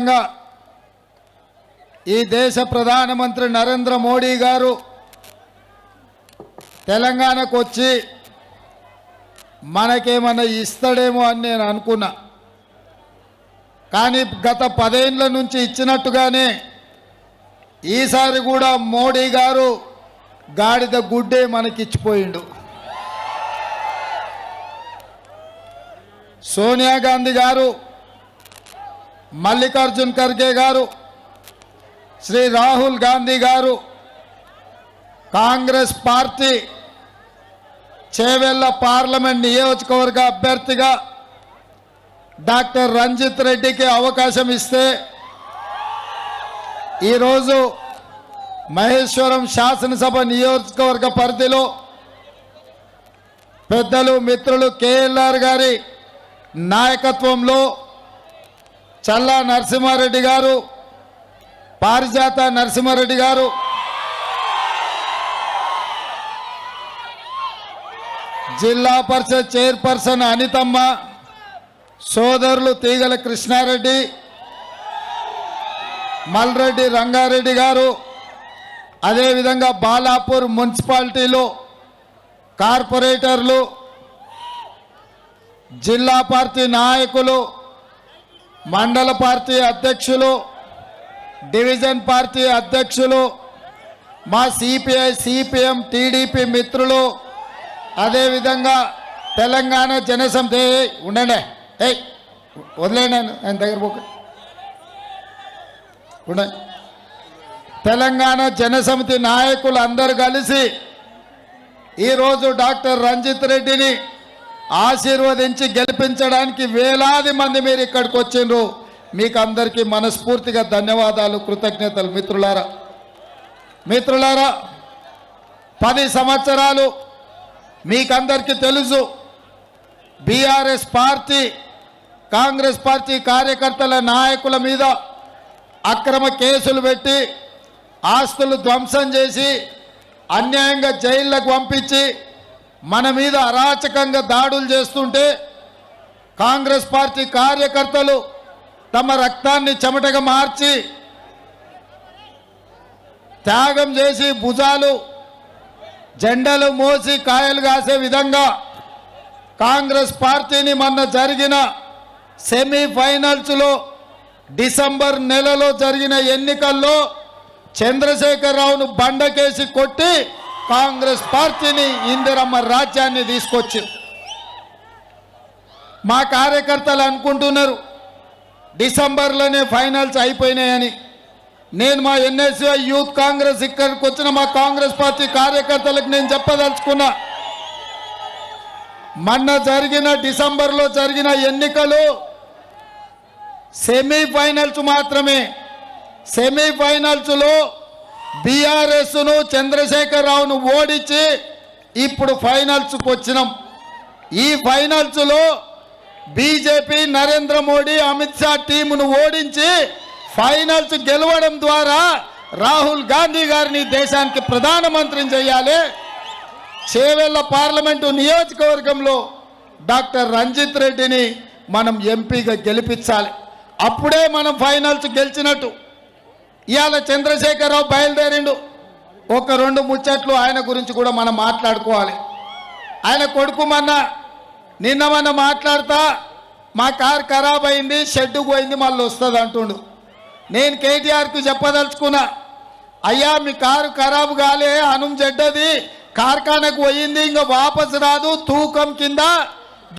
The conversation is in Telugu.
ముఖ్యంగా ఈ దేశ ప్రధానమంత్రి నరేంద్ర మోడీ గారు తెలంగాణకు వచ్చి మనకేమన్నా ఇస్తాడేమో అని నేను అనుకున్నా. కానీ గత పదేండ్ల నుంచి ఇచ్చినట్టుగానే ఈసారి కూడా మోడీ గారు గాడిద గుడ్డే మనకిచ్చిపోయిండు. సోనియా గాంధీ గారు మల్లికార్జున్ ఖర్గే గారు శ్రీ రాహుల్ గాంధీ గారు కాంగ్రెస్ పార్టీ చేవెళ్ళ పార్లమెంట్ నియోజకవర్గ అభ్యర్థిగా డాక్టర్ రంజిత్ రెడ్డికి అవకాశం ఇస్తే ఈరోజు మహేశ్వరం శాసనసభ నియోజకవర్గ పరిధిలో పెద్దలు మిత్రులు కేఎల్ఆర్ గారి నాయకత్వంలో చల్లా నరసింహారెడ్డి గారు పారిజాత నరసింహారెడ్డి గారు. జిల్లా పరిషత్ చైర్పర్సన్ అనితమ్మ సోదరులు తీగల కృష్ణారెడ్డి మల్రెడ్డి రంగారెడ్డి గారు అదేవిధంగా బాలాపూర్ మున్సిపాలిటీలో కార్పొరేటర్లు జిల్లా పార్టీ నాయకులు మండల పార్టీ అధ్యక్షులు డివిజన్ పార్టీ అధ్యక్షులు మా సిపిఐ సిపిఎం టీడీపీ మిత్రులు అదేవిధంగా తెలంగాణ జనసమితి ఉండండి. ఏయ్ వదిలేండి ఆయన దగ్గర పోక ఉండండి. తెలంగాణ జనసమితి నాయకులు అందరూ కలిసి ఈరోజు డాక్టర్ రంజిత్ రెడ్డిని ఆశీర్వదించి గెలిపించడానికి వేలాది మంది మీరు ఇక్కడికి వచ్చిండ్రు. మీకు అందరికీ మనస్ఫూర్తిగా ధన్యవాదాలు కృతజ్ఞతలు మిత్రులారా. మిత్రులారా పది సంవత్సరాలు మీకందరికీ తెలుసు బీఆర్ఎస్ పార్టీ కాంగ్రెస్ పార్టీ కార్యకర్తల నాయకుల మీద అక్రమ కేసులు పెట్టి ఆస్తులు ధ్వంసం చేసి అన్యాయంగా జైళ్ళకు పంపించి మన మీద అరాచకంగా దాడులు చేస్తుంటే కాంగ్రెస్ పార్టీ కార్యకర్తలు తమ రక్తాన్ని చెమటగా మార్చి త్యాగం చేసి భుజాలు జెండలు మోసి కాయలు కాసే విధంగా కాంగ్రెస్ పార్టీని మొన్న జరిగిన సెమీఫైనల్స్లో డిసెంబర్ నెలలో జరిగిన ఎన్నికల్లో చంద్రశేఖరరావును బండకేసి కొట్టి కాంగ్రెస్ పార్టీని ఇందిరమ్మ రాజ్యాన్ని తీసుకొచ్చి మా కార్యకర్తలు అనుకుంటున్నారు డిసెంబర్లోనే ఫైనల్స్ అయిపోయినాయని. నేను మా ఎన్ఎస్ఏ యూత్ కాంగ్రెస్ ఇక్కడికి వచ్చిన మా కాంగ్రెస్ పార్టీ కార్యకర్తలకు నేను చెప్పదలుచుకున్నా మొన్న జరిగిన డిసెంబర్లో జరిగిన ఎన్నికలు సెమీఫైనల్స్ మాత్రమే. సెమీఫైనల్స్లో బీఆర్ఎస్ను చంద్రశేఖరరావును ఓడించి ఇప్పుడు ఫైనల్స్కు వచ్చినాం. ఈ ఫైనల్స్లో బీజేపీ నరేంద్ర మోడీ అమిత్ షా టీమును ఓడించి ఫైనల్స్ గెలవడం ద్వారా రాహుల్ గాంధీ గారిని దేశానికి ప్రధానమంత్రిని చేయాలి. చేవెళ్ళ పార్లమెంటు నియోజకవర్గంలో డాక్టర్ రంజిత్ రెడ్డిని మనం ఎంపీగా గెలిపించాలి. అప్పుడే మనం ఫైనల్స్ గెలిచినట్టు. ఇవాళ చంద్రశేఖరరావు బయలుదేరిండు. ఒక రెండు ముచ్చట్లు ఆయన గురించి కూడా మనం మాట్లాడుకోవాలి. ఆయన కొడుకు మొన్న నిన్న మొన్న మాట్లాడతా మా కారు ఖరాబ్ అయింది షెడ్డు పోయింది మళ్ళీ వస్తుంది అంటుండు. నేను కేటీఆర్కి చెప్పదలుచుకున్నా అయ్యా మీ కారు ఖరాబ్ కాలే హనుం చెడ్డది కార్ఖానకు పోయింది ఇంకా వాపసు రాదు తూకం కింద